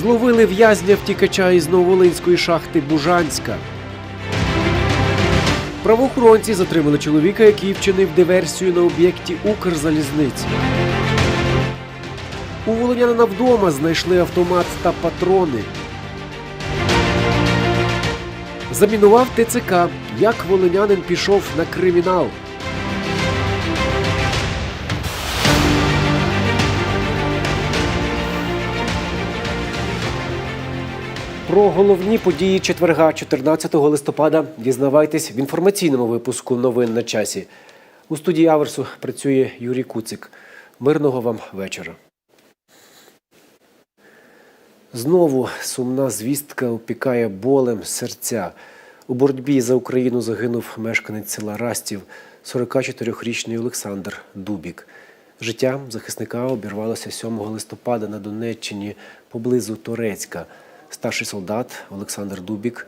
Зловили в'язня втікача із Нововолинської шахти Бужанська. Правоохоронці затримали чоловіка, який вчинив диверсію на об'єкті Укрзалізниці. У волонянина вдома знайшли автомат та патрони. Замінував ТЦК. Як волинянин пішов на кримінал. Про головні події четверга, 14 листопада, дізнавайтесь в інформаційному випуску новин на часі. У студії Аверсу працює Юрій Куцик. Мирного вам вечора. Знову сумна звістка опікає болем серця. У боротьбі за Україну загинув мешканець села Растів, 44-річний Олександр Дубік. Життя захисника обірвалося 7 листопада на Донеччині поблизу Торецька. Старший солдат Олександр Дубік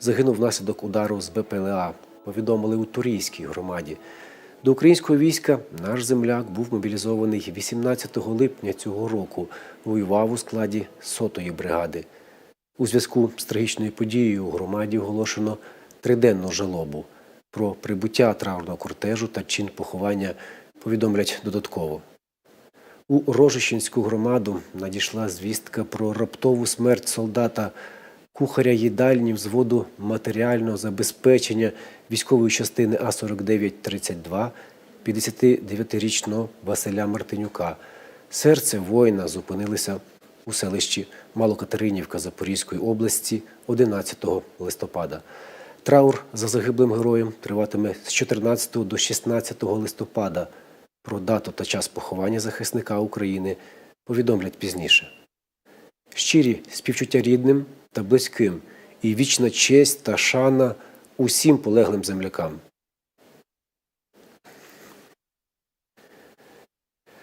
загинув внаслідок удару з БПЛА, повідомили у Турійській громаді. До українського війська наш земляк був мобілізований 18 липня цього року. Воював у складі сотої бригади. У зв'язку з трагічною подією у громаді оголошено триденну жалобу. Про прибуття траурного кортежу та чин поховання повідомлять додатково. У Рожищенську громаду надійшла звістка про раптову смерть солдата, кухаря їдальні взводу матеріального забезпечення військової частини А-4932, 59-річного Василя Мартинюка. Серце воїна зупинилося у селищі Малокатеринівка Запорізької області 11 листопада. Траур за загиблим героєм триватиме з 14 до 16 листопада. Про дату та час поховання захисника України повідомлять пізніше. Щирі співчуття рідним та близьким і вічна честь та шана усім полеглим землякам.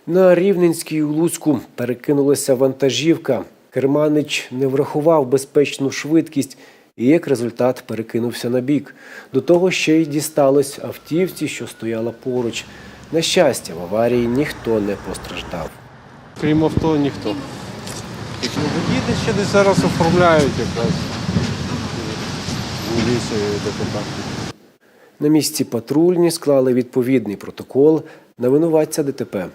На Рівненській Луцьку перекинулася вантажівка. Керманич не врахував безпечну швидкість і як результат перекинувся на бік. До того ще й дісталось автівці, що стояла поруч. На щастя, в аварії ніхто не постраждав. Крім авто, ніхто. Водії ще десь зараз оформляють якраз міліцію депутатів. На місці патрульні склали відповідний протокол на винуватця ДТП.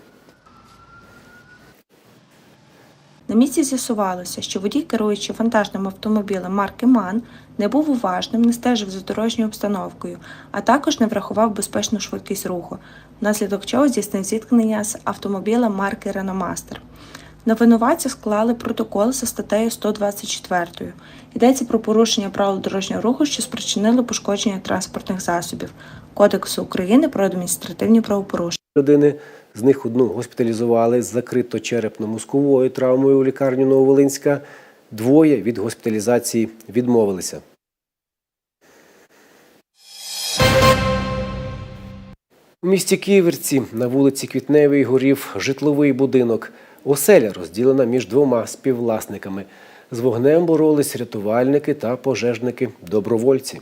На місці з'ясувалося, що водій, керуючи вантажним автомобілем марки МАН, не був уважним, не стежив за дорожньою обстановкою, а також не врахував безпечну швидкість руху, внаслідок чого здійснив зіткнення з автомобілем марки Реномастер. На винуватця склали протокол за статтею 124. Йдеться про порушення правил дорожнього руху, що спричинило пошкодження транспортних засобів Кодексу України про адміністративні правопорушення. Людини з них одну госпіталізували з закрито черепно-мозковою травмою у лікарню Нововолинська. Двоє від госпіталізації відмовилися. У місті Ківерці на вулиці Квітневій горів житловий будинок. Оселя розділена між двома співвласниками. З вогнем боролись рятувальники та пожежники-добровольці.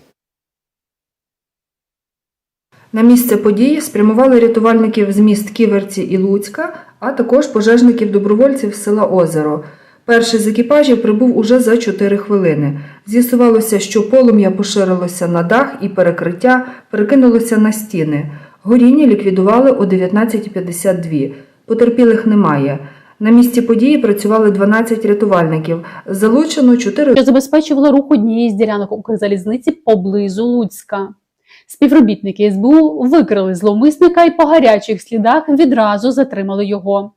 На місце події спрямували рятувальників з міст Ківерці і Луцька, а також пожежників-добровольців з села Озеро. Перший з екіпажів прибув уже за 4 хвилини. З'ясувалося, що полум'я поширилося на дах і перекриття перекинулося на стіни. Горіння ліквідували о 19.52. Потерпілих немає. На місці події працювали 12 рятувальників. Залучено 4 що забезпечувала рух однієї з ділянок Укрзалізниці поблизу Луцька. Співробітники СБУ викрили зловмисника і по гарячих слідах відразу затримали його.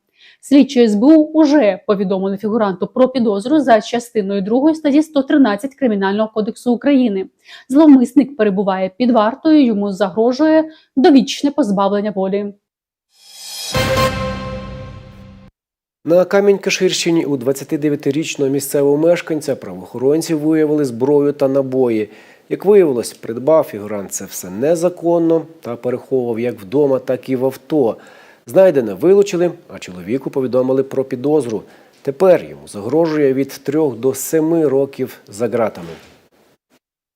Слідчі СБУ уже повідомили фігуранту про підозру за частиною 2 статті 113 Кримінального кодексу України. Зловмисник перебуває під вартою, йому загрожує довічне позбавлення волі. На Камінь-Каширщині у 29-річного місцевого мешканця правоохоронці виявили зброю та набої. Як виявилось, придбав фігурант це все незаконно та переховував як вдома, так і в авто. Знайдене вилучили, а чоловіку повідомили про підозру. Тепер йому загрожує від 3 до 7 років за ґратами.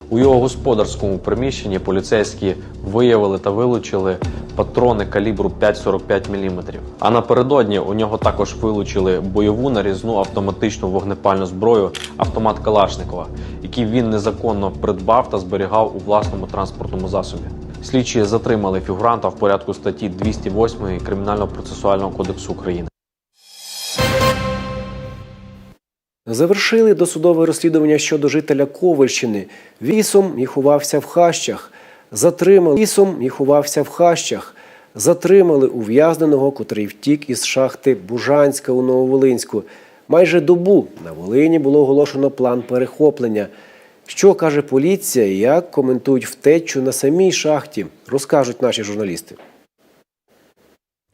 У його господарському приміщенні поліцейські виявили та вилучили патрони калібру 5,45 мм. А напередодні у нього також вилучили бойову нарізну автоматичну вогнепальну зброю автомат Калашникова, який він незаконно придбав та зберігав у власному транспортному засобі. Слідчі затримали фігуранта в порядку статті 208 Кримінально-процесуального кодексу України. Завершили досудове розслідування щодо жителя Ковальщини. Вісом і ховався в хащах. Затримали вісом і ховався в хащах. Затримали ув'язненого, котрий втік із шахти Бужанська у Нововолинську. Майже добу на Волині було оголошено план перехоплення. Що каже поліція як коментують втечу на самій шахті, розкажуть наші журналісти.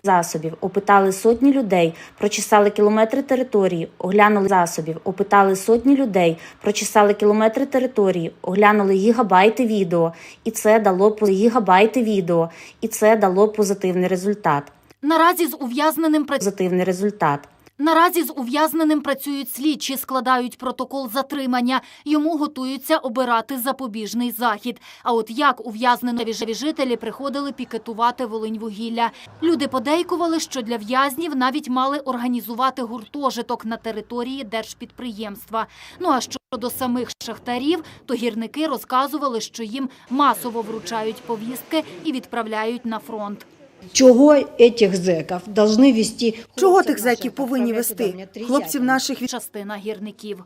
засобів, опитали сотні людей, прочесали кілометри території, оглянули засобів, опитали сотні людей, прочесали кілометри території, оглянули гігабайти відео, і це дало по- гігабайти відео, і це дало позитивний результат. Наразі з ув'язненим Позитивний результат. Наразі з ув'язненим працюють слідчі, складають протокол затримання. Йому готуються обирати запобіжний захід. А от як ув'язнені жителі приходили пікетувати Волиньвугілля. Люди подейкували, що для в'язнів навіть мали організувати гуртожиток на території держпідприємства. Ну а щодо самих шахтарів, то гірники розказували, що їм масово вручають повістки і відправляють на фронт. Чого этих зеків должны вести? Чого тих зеків повинні вести? Хлопців наших від... частина гірників.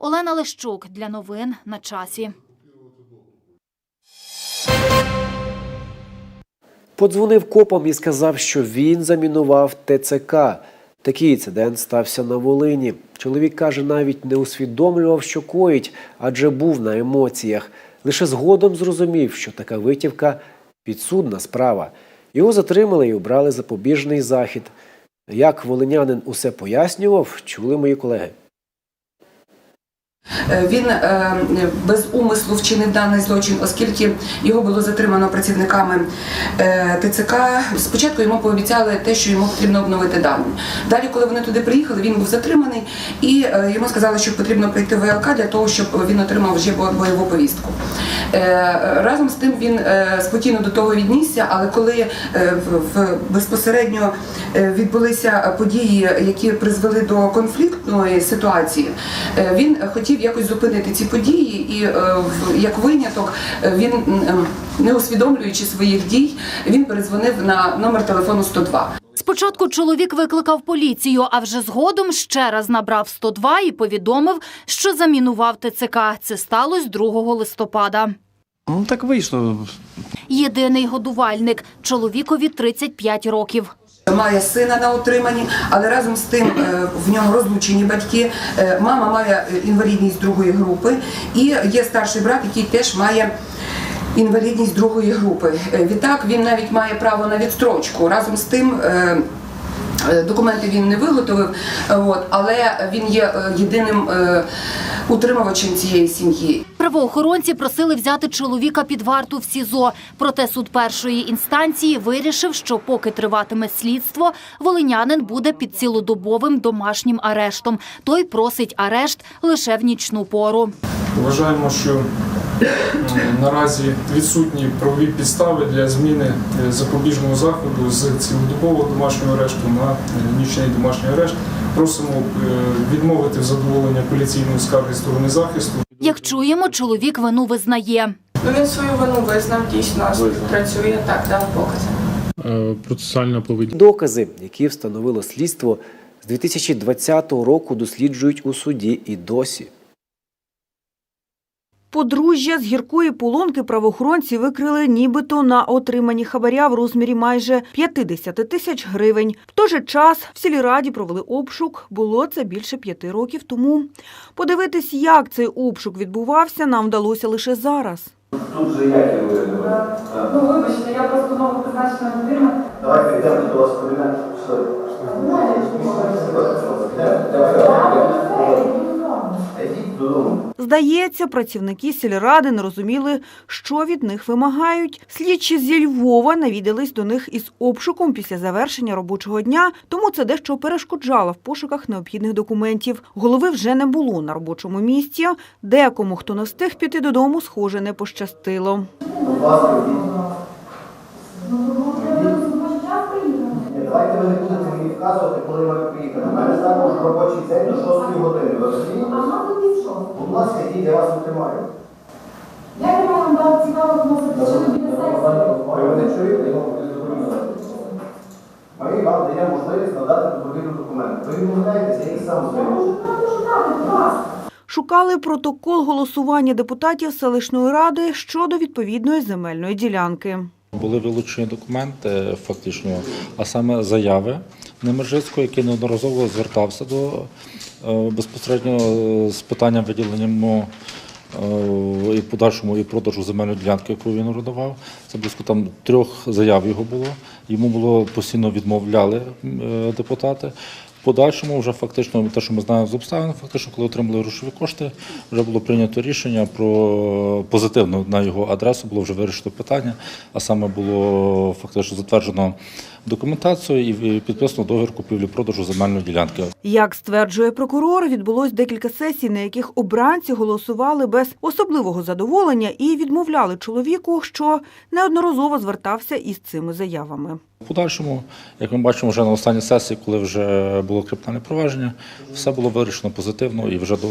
Олена Лещук для новин на часі. Подзвонив копам і сказав, що він замінував ТЦК. Такий інцидент стався на Волині. Чоловік каже, навіть не усвідомлював, що коїть, адже був на емоціях. Лише згодом зрозумів, що така витівка підсудна справа. Його затримали і обрали запобіжний захід. Як волинянин усе пояснював, чули мої колеги. Е, Він е, без умислу вчинив даний злочин, оскільки його було затримано працівниками е, ТЦК. Спочатку йому пообіцяли те, що йому потрібно обновити дані. Далі, коли вони туди приїхали, він був затриманий і йому сказали, що потрібно прийти в ВЛК для того, щоб він отримав вже бойову повістку. Разом з тим він спокійно до того віднісся, але коли безпосередньо відбулися події, які призвели до конфліктної ситуації, він хотів якось зупинити ці події, і е, в- як виняток е, він, не усвідомлюючи своїх дій, він перезвонив на номер телефону 102. Спочатку чоловік викликав поліцію, а вже згодом ще раз набрав 102 і повідомив, що замінував ТЦК. Це сталося 2 листопада. Ну так вийшло. Єдиний годувальник чоловікові 35 років. Має сина на утриманні, але разом з тим е, в нього розлучені батьки. Е, Мама має е, інвалідність другої групи, і є старший брат, який теж має. Інвалідність другої групи. Відтак він навіть має право на відстрочку. Разом з тим документи він не виготовив, але він є єдиним утримувачем цієї сім'ї. Правоохоронці просили взяти чоловіка під варту в СІЗО. Проте суд першої інстанції вирішив, що поки триватиме слідство, волинянин буде під цілодобовим домашнім арештом. Той просить арешт лише в нічну пору. Вважаємо, що наразі відсутні правові підстави для зміни е, запобіжного заходу з цілодобового домашнього арешту на е, нічний домашній арешт. Просимо е, відмовити в задоволення апеляційної скарги сторони захисту. Як чуємо, чоловік вину визнає. Ну, він свою вину визнав, дійсно працює так, дав покази. Процесуальна поведінка. Докази, які встановило слідство, з 2020 року досліджують у суді і досі. Подружжя з гіркої полонки правоохоронці викрили нібито на отримані хабаря в розмірі майже 50 тисяч гривень. В той же час в сільраді провели обшук. Було це більше п'яти років тому. Подивитись, як цей обшук відбувався, нам вдалося лише зараз. Тут же я керую. Ну, вибачте, я просто ново призначена людина. Давайте йдемо до вас в кабінет. Здається, працівники сільради не розуміли, що від них вимагають. Слідчі зі Львова навідались до них із обшуком після завершення робочого дня, тому це дещо перешкоджало в пошуках необхідних документів. Голови вже не було на робочому місці. Декому, хто не встиг піти додому, схоже, не пощастило. Давайте ви не будете мені вказувати, коли маю приїхати. У мене також робочий день до 6 години. Ви розумієте? Будь ласка, йдіть, я вас не тримаю. Я не вам дав цікаво вносити щодо біля сесії. Ви мене чуєте? Ми вам даємо можливість надати добровільний документ. Ви відмовляєтеся, я їх сам здаю. Шукали протокол голосування депутатів селищної ради щодо відповідної земельної ділянки. Були вилучені документи, фактично, а саме заяви Немержицького, який неодноразово звертався до е, безпосередньо е, з питанням виділення йому е, і подальшому і продажу земельної ділянки, яку він родував. Це близько там трьох заяв його було. Йому було постійно відмовляли депутати. Подальшому вже фактично те, що ми знаємо з обставин, фактично, коли отримали грошові кошти, вже було прийнято рішення про позитивно на його адресу було вже вирішено питання, а саме було фактично затверджено документацію і підписано договір купівлі-продажу земельної ділянки. Як стверджує прокурор, відбулось декілька сесій, на яких обранці голосували без особливого задоволення і відмовляли чоловіку, що неодноразово звертався із цими заявами. В подальшому, як ми бачимо, вже на останній сесії, коли вже було кримінальне провадження, все було вирішено позитивно, і вже до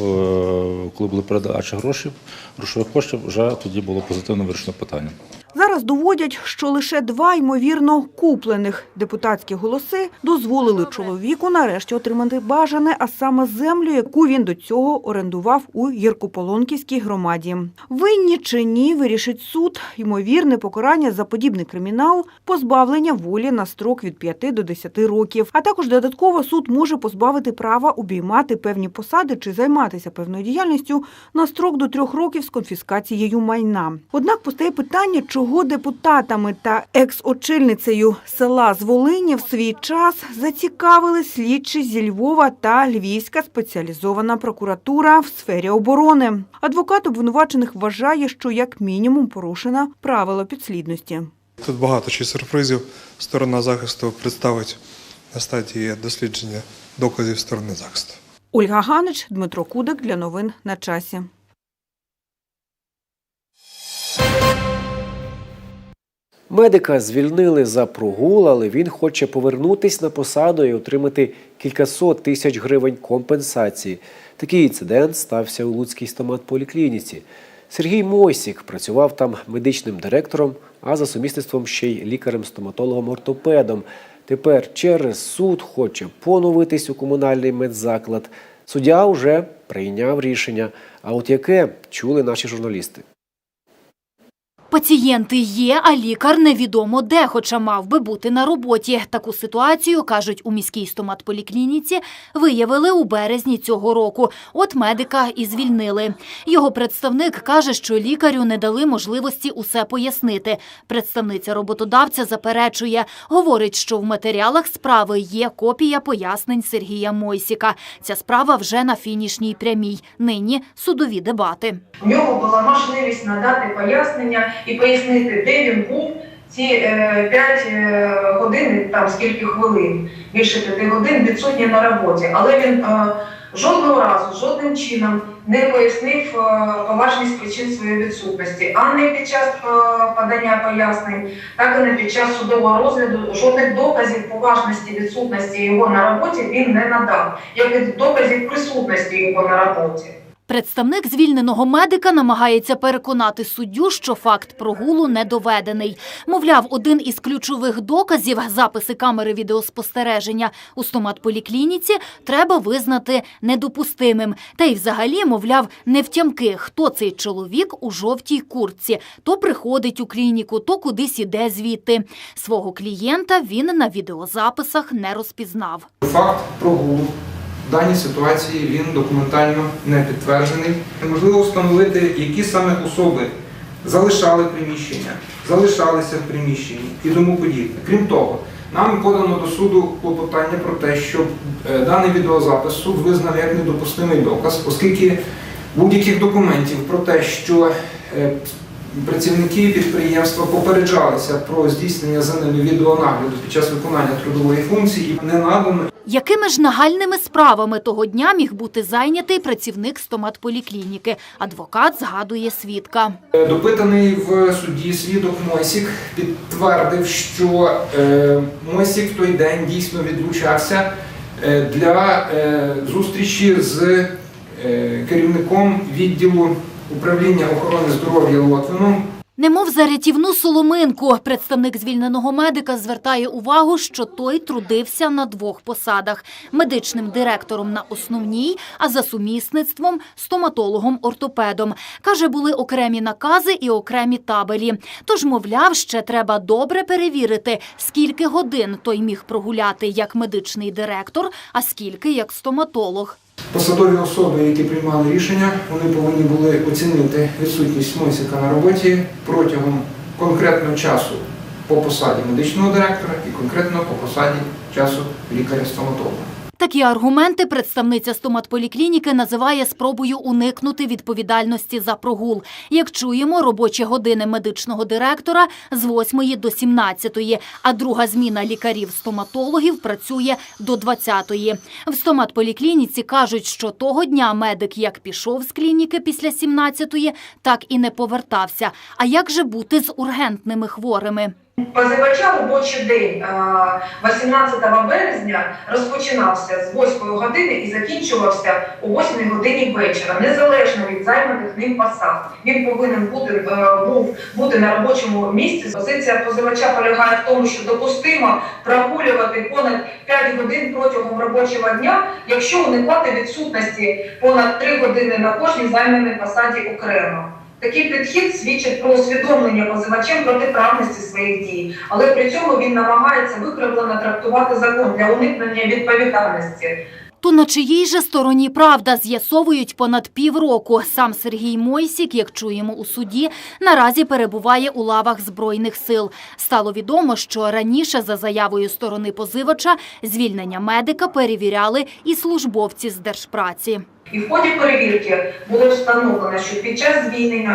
коли були передачі грошей, грошових коштів, вже тоді було позитивно вирішено питання. Зараз доводять, що лише два ймовірно куплених депутатські голоси дозволили чоловіку нарешті отримати бажане, а саме землю, яку він до цього орендував у Єркополонківській громаді. Винні чи ні, вирішить суд. Ймовірне покарання за подібний кримінал, позбавлення волі на строк від 5 до 10 років. А також додатково суд може позбавити права обіймати певні посади чи займатися певною діяльністю на строк до трьох років з конфіскацією майна. Однак постає питання, чого депутатами та екс-очільницею села з Волині в свій час зацікавили слідчі зі Львова та Львівська спеціалізована прокуратура в сфері оборони. Адвокат обвинувачених вважає, що як мінімум порушено правила підслідності. Тут багато чи сюрпризів. Сторона захисту представить на стадії дослідження доказів сторони захисту. Ольга Ганич, Дмитро Кудик для новин на часі. Медика звільнили за прогул, але він хоче повернутись на посаду і отримати кількасот тисяч гривень компенсації. Такий інцидент стався у Луцькій стоматполіклініці. Сергій Мойсік працював там медичним директором, а за сумісництвом ще й лікарем-стоматологом-ортопедом. Тепер через суд хоче поновитись у комунальний медзаклад. Суддя вже прийняв рішення. А от яке чули наші журналісти. Пацієнти є, а лікар невідомо де, хоча мав би бути на роботі. Таку ситуацію, кажуть, у міській стоматполіклініці виявили у березні цього року. От медика і звільнили. Його представник каже, що лікарю не дали можливості усе пояснити. Представниця роботодавця заперечує. Говорить, що в матеріалах справи є копія пояснень Сергія Мойсіка. Ця справа вже на фінішній прямій. Нині судові дебати. У нього була можливість надати пояснення і пояснити, де він був ці 5 годин, там скільки хвилин, більше 5 годин відсутній на роботі. Але він е, жодного разу, жодним чином не пояснив е, поважність причин своєї відсутності, а не під час е, подання пояснень, так і не під час судового розгляду. Жодних доказів поважності відсутності його на роботі він не надав, як і доказів присутності його на роботі. Представник звільненого медика намагається переконати суддю, що факт прогулу не доведений. Мовляв, один із ключових доказів – записи камери відеоспостереження у стоматполіклініці – треба визнати недопустимим. Та й взагалі, мовляв, не втямки, хто цей чоловік у жовтій куртці. То приходить у клініку, то кудись іде звідти. Свого клієнта він на відеозаписах не розпізнав. Факт прогулу в даній ситуації він документально не підтверджений. Неможливо встановити, які саме особи залишали приміщення, залишалися в приміщенні і тому подібне. Крім того, нам подано до суду клопотання про те, що е, даний відеозапис суд визнав як недопустимий доказ, оскільки будь-яких документів про те, що е, працівники підприємства попереджалися про здійснення за ними відеонагляду під час виконання трудової функції і не надано Якими ж нагальними справами того дня міг бути зайнятий працівник стоматполіклініки? Адвокат згадує свідка. Допитаний в суді свідок Мойсік підтвердив, що е, Мойсік в той день дійсно відлучався е, для е, зустрічі з керівником відділу управління охорони здоров'я Лотвином Немов за рятівну соломинку, представник звільненого медика звертає увагу, що той трудився на двох посадах: медичним директором на основній, а за сумісництвом стоматологом-ортопедом. Каже, були окремі накази і окремі табелі. Тож, мовляв, ще треба добре перевірити, скільки годин той міг прогуляти як медичний директор, а скільки як стоматолог. Посадові особи, які приймали рішення, вони повинні були оцінити відсутність Мойсика на роботі протягом конкретного часу по посаді медичного директора і конкретно по посаді часу лікаря-стоматолога. Такі аргументи представниця стоматполіклініки називає спробою уникнути відповідальності за прогул. Як чуємо, робочі години медичного директора з 8 до 17, а друга зміна лікарів-стоматологів працює до 20. В стоматполіклініці кажуть, що того дня медик як пішов з клініки після 17, так і не повертався. А як же бути з ургентними хворими? Позивача робочий день е, 18 березня розпочинався з 8 години і закінчувався о 8 годині вечора, незалежно від займаних ним посад. Він повинен бути е, був бути на робочому місці. Позиція позивача полягає в тому, що допустимо прогулювати понад 5 годин протягом робочого дня, якщо уникати відсутності понад 3 години на кожній займаній посаді окремо. Такий підхід свідчить про усвідомлення позивачем протиправності своїх дій, але при цьому він намагається виправдано трактувати закон для уникнення відповідальності. То на чиїй же стороні правда з'ясовують понад півроку. Сам Сергій Мойсік, як чуємо у суді, наразі перебуває у лавах Збройних сил. Стало відомо, що раніше за заявою сторони позивача звільнення медика перевіряли і службовці з держпраці. І в ході перевірки було встановлено, що під час звільнення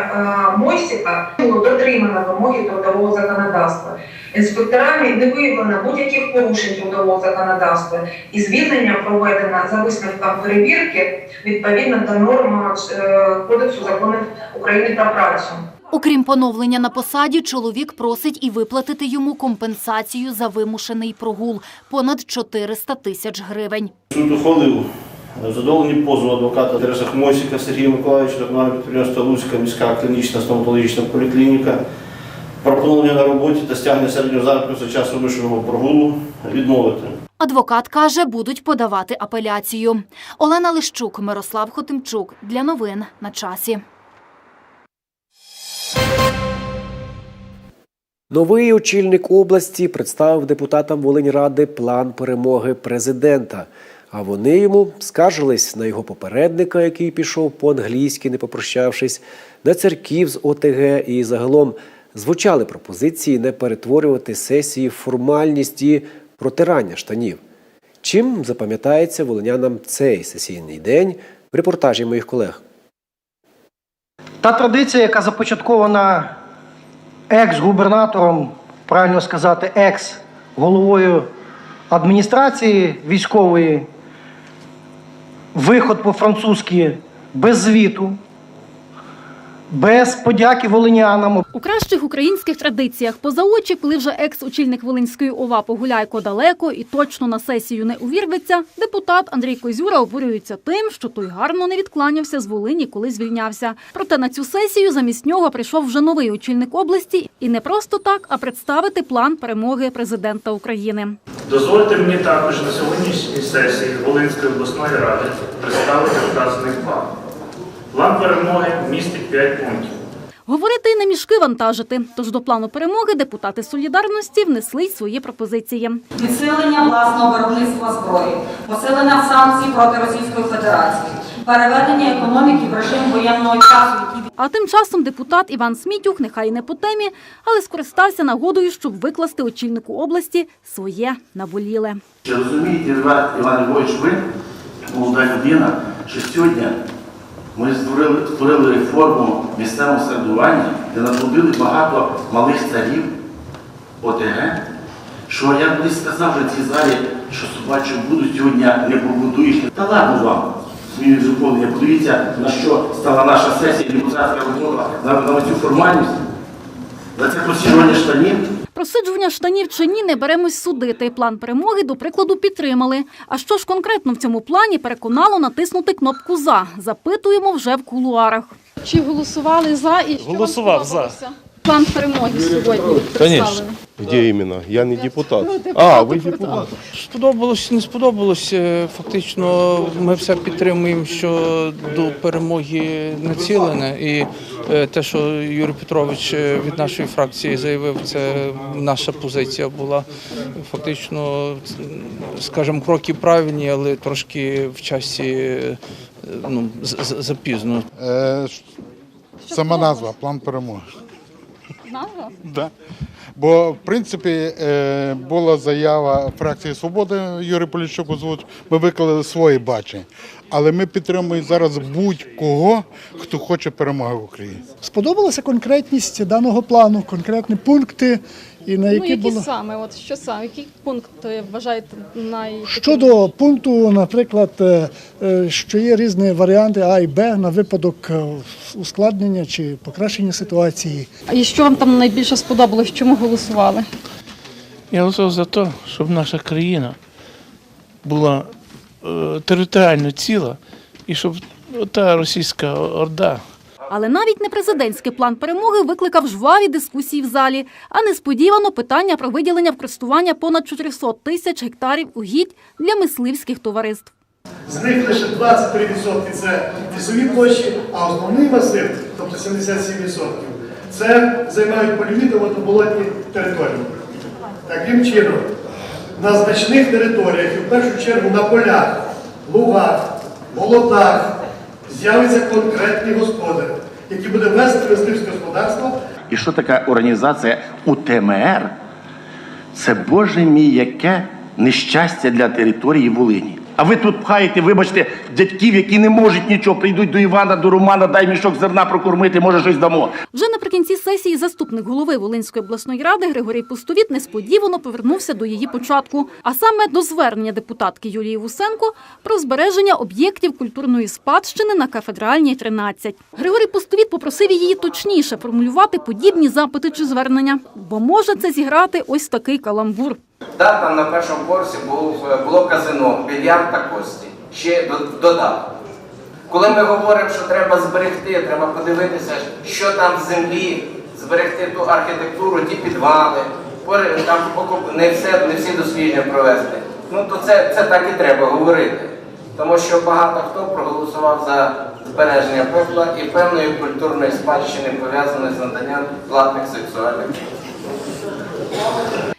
е, Мойсіка було дотримано вимоги трудового законодавства. Інспекторами не виявлено будь-яких порушень трудового законодавства, і звільнення проведено за висновком перевірки відповідно до норм е, Кодексу законів України про працю. Окрім поновлення на посаді, чоловік просить і виплатити йому компенсацію за вимушений прогул – понад 400 тисяч гривень. Суд ухвалив задоволені позову адвоката Тереса Хмосіка Сергія Миколаївича та комунального підприємства Луцька міська клінічна стоматологічна поліклініка про поновлення на роботі та стягнення середнього заробітку за час вимушеного прогулу відмовити. Адвокат каже, будуть подавати апеляцію. Олена Лищук, Мирослав Хотимчук. Для новин на часі. Новий очільник області представив депутатам Волиньради план перемоги президента. А вони йому скаржились на його попередника, який пішов по-англійськи, не попрощавшись, на церків з ОТГ і загалом звучали пропозиції не перетворювати сесії в формальність і протирання штанів. Чим запам'ятається волинянам цей сесійний день в репортажі моїх колег. Та традиція, яка започаткована екс-губернатором, правильно сказати, екс-головою адміністрації військової, виход по-французьки без звіту, без подяки волинянам. У кращих українських традиціях поза очі, коли вже екс-очільник Волинської ОВА Погуляйко далеко і точно на сесію не увірветься, депутат Андрій Козюра обурюється тим, що той гарно не відкланявся з Волині, коли звільнявся. Проте на цю сесію замість нього прийшов вже новий очільник області і не просто так, а представити план перемоги президента України. Дозвольте мені також на сьогоднішній сесії Волинської обласної ради представити вказаний план. План перемоги містить 5 пунктів. Говорити не мішки вантажити. Тож до плану перемоги депутати солідарності внесли й свої пропозиції. Підсилення власного виробництва зброї, посилення санкцій проти Російської Федерації, переведення економіки в режим воєнного часу, А тим часом депутат Іван Смітюх, нехай не по темі, але скористався нагодою, щоб викласти очільнику області своє наболіле. Чи розумієте, Іван Іван Львович, ви, молода людина, що сьогодні Ми створили, створили реформу місцевого середування, де наплодили багато малих царів ОТГ, що я колись сказав вже цій залі, що собачу буду сьогодні не побудуєш. Та ладно вам, зміни доповнення. Подивіться, на що стала наша сесія, депутатська робота, на, на цю формальність, на це просіювання штанів. Просиджування штанів чи ні не беремось судити. План перемоги, до прикладу, підтримали. А що ж конкретно в цьому плані переконало натиснути кнопку за? Запитуємо вже в кулуарах. Чи голосували за і що Голосував вам сподобалося? План перемоги сьогодні представили. Де іменно? Я не депутат. Ну, А, ви депутат. Сподобалось, не сподобалось. Е, Фактично, ми все підтримуємо, що до перемоги націлене. І е, те, що Юрій Петрович е, від нашої фракції заявив, це наша позиція була. Фактично, скажімо, кроки правильні, але трошки в часі ну, запізно. Сама назва план перемоги. Назва? Да. Бо, в принципі, е, була заява фракції Свободи Юрій Поліщук озвучив, ми виклали свої бачення. Але ми підтримуємо зараз будь-кого, хто хоче перемоги в Україні. Сподобалася конкретність даного плану, конкретні пункти, і на Ну, які які було саме? От що саме? Який пункт е, вважаєте най... щодо пункту, наприклад, е, е, що є різні варіанти А і Б на випадок ускладнення чи покращення ситуації. А і що вам там найбільше сподобалось? Чому голосували? Я голосував за те, щоб наша країна була територіально ціла і щоб та російська орда Але навіть не президентський план перемоги викликав жваві дискусії в залі, а несподівано питання про виділення в користування понад 400 тисяч гектарів угідь для мисливських товариств. З них лише 23% це лісові площі, а основний масив, тобто 77%, це займають польові та водоболотні території. Таким чином, на значних територіях, і в першу чергу на полях, лугах, болотах, з'явиться конкретний господар, який буде вести мисливське господарство І що така організація УТМР? Це Боже мій, яке нещастя для території Волині. А ви тут пхаєте, вибачте, дядьків, які не можуть нічого, прийдуть до Івана, до Романа, дай мішок зерна прокормити, може щось дамо. Вже наприкінці сесії заступник голови Волинської обласної ради Григорій Пустовіт несподівано повернувся до її початку, а саме до звернення депутатки Юлії Вусенко про збереження об'єктів культурної спадщини на кафедральній 13. Григорій Пустовіт попросив її точніше формулювати подібні запити чи звернення, бо може це зіграти ось такий каламбур. Да, там на першому поверсі було казино, більярд та кості. Ще до- додаток. Коли ми говоримо, що треба зберегти, треба подивитися, що там в землі, зберегти ту архітектуру, ті підвали, там не, всі дослідження провести. Ну то це, це так і треба говорити. Тому що багато хто проголосував за збереження пекла і певної культурної спадщини пов'язаної з наданням платних сексуальних.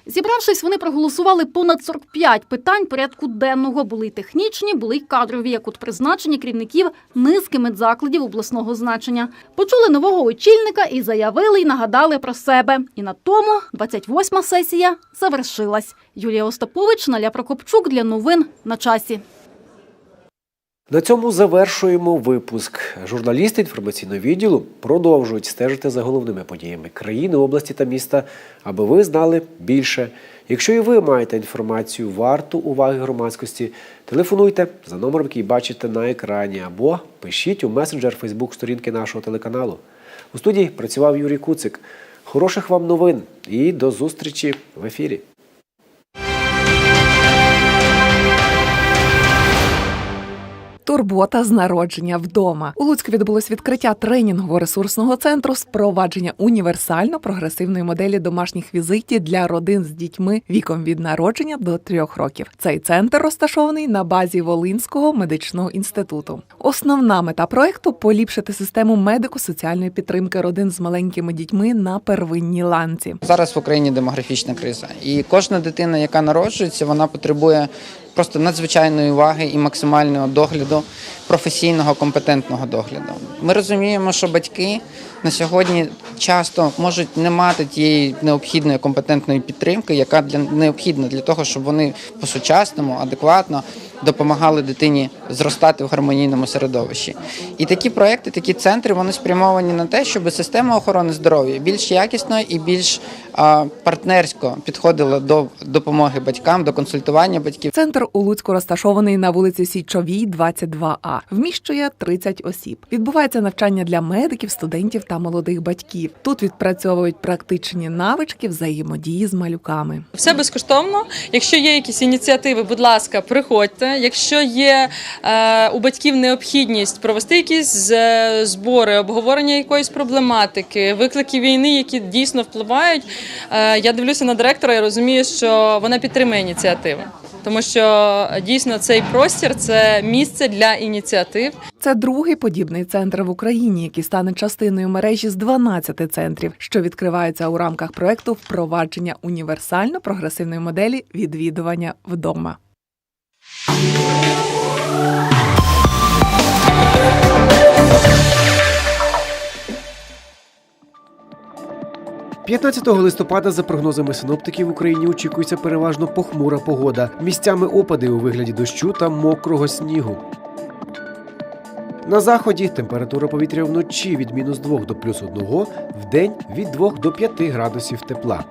Зібравшись, вони проголосували понад 45 питань порядку денного. Були й технічні, були й кадрові, як от призначення керівників низки медзакладів обласного значення. Почули нового очільника і заявили, й нагадали про себе. І на тому 28-ма сесія завершилась. Юлія Остапович, Наля Прокопчук для новин на часі. На цьому завершуємо випуск. Журналісти інформаційного відділу продовжують стежити за головними подіями країни, області та міста, аби ви знали більше. Якщо і ви маєте інформацію варту уваги громадськості, телефонуйте за номером, який бачите на екрані, або пишіть у месенджер Фейсбук сторінки нашого телеканалу. У студії працював Юрій Куцик. Хороших вам новин і до зустрічі в ефірі. Турбота з народження вдома. У Луцьку відбулось відкриття тренінгово-ресурсного центру з впровадження універсально прогресивної моделі домашніх візитів для родин з дітьми віком від народження до трьох років. Цей центр розташований на базі Волинського медичного інституту. Основна мета проекту поліпшити систему медико-соціальної підтримки родин з маленькими дітьми на первинній ланці. Зараз в Україні демографічна криза, і кожна дитина, яка народжується, вона потребує просто надзвичайної уваги і максимального догляду, професійного компетентного догляду. Ми розуміємо, що батьки на сьогодні часто можуть не мати тієї необхідної компетентної підтримки, яка для необхідна для того, щоб вони по-сучасному, адекватно допомагали дитині зростати в гармонійному середовищі. І такі проекти, такі центри, вони спрямовані на те, щоб система охорони здоров'я більш якісно і більш партнерсько підходила до допомоги батькам, до консультування батьків. Центр у Луцьку розташований на вулиці Січовій, 22А. Вміщує 30 осіб. Відбувається навчання для медиків, студентів та молодих батьків. Тут відпрацьовують практичні навички взаємодії з малюками. Все безкоштовно. Якщо є якісь ініціативи, будь ласка, приходьте. Якщо є е, у батьків необхідність провести якісь е, збори, обговорення якоїсь проблематики, виклики війни, які дійсно впливають, я дивлюся на директора і розумію, що вона підтримує ініціативи. Тому що е, дійсно цей простір це місце для ініціатив. Це другий подібний центр в Україні, який стане частиною мережі з 12 центрів, що відкриваються у рамках проекту впровадження універсально прогресивної моделі відвідування вдома. 15 листопада, за прогнозами синоптиків, в Україні очікується переважно похмура погода. Місцями опади у вигляді дощу та мокрого снігу. На заході температура повітря вночі від мінус 2 до плюс 1, в день від 2 до 5 градусів тепла.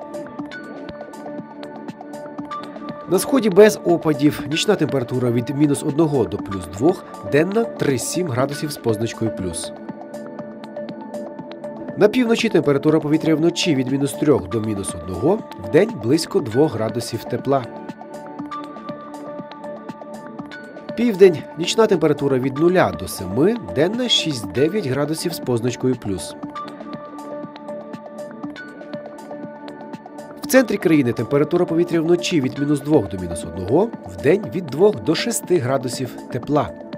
На сході без опадів. Нічна температура від мінус 1 до плюс 2, денна 3-7 градусів з позначкою плюс. На півночі температура повітря вночі від мінус 3 до мінус 1, в день близько 2 градусів тепла. Південь нічна температура від 0 до 7, денна 6-9 градусів з позначкою плюс. В центрі країни температура повітря вночі від мінус 2 до мінус 1, в день від 2 до 6 градусів тепла.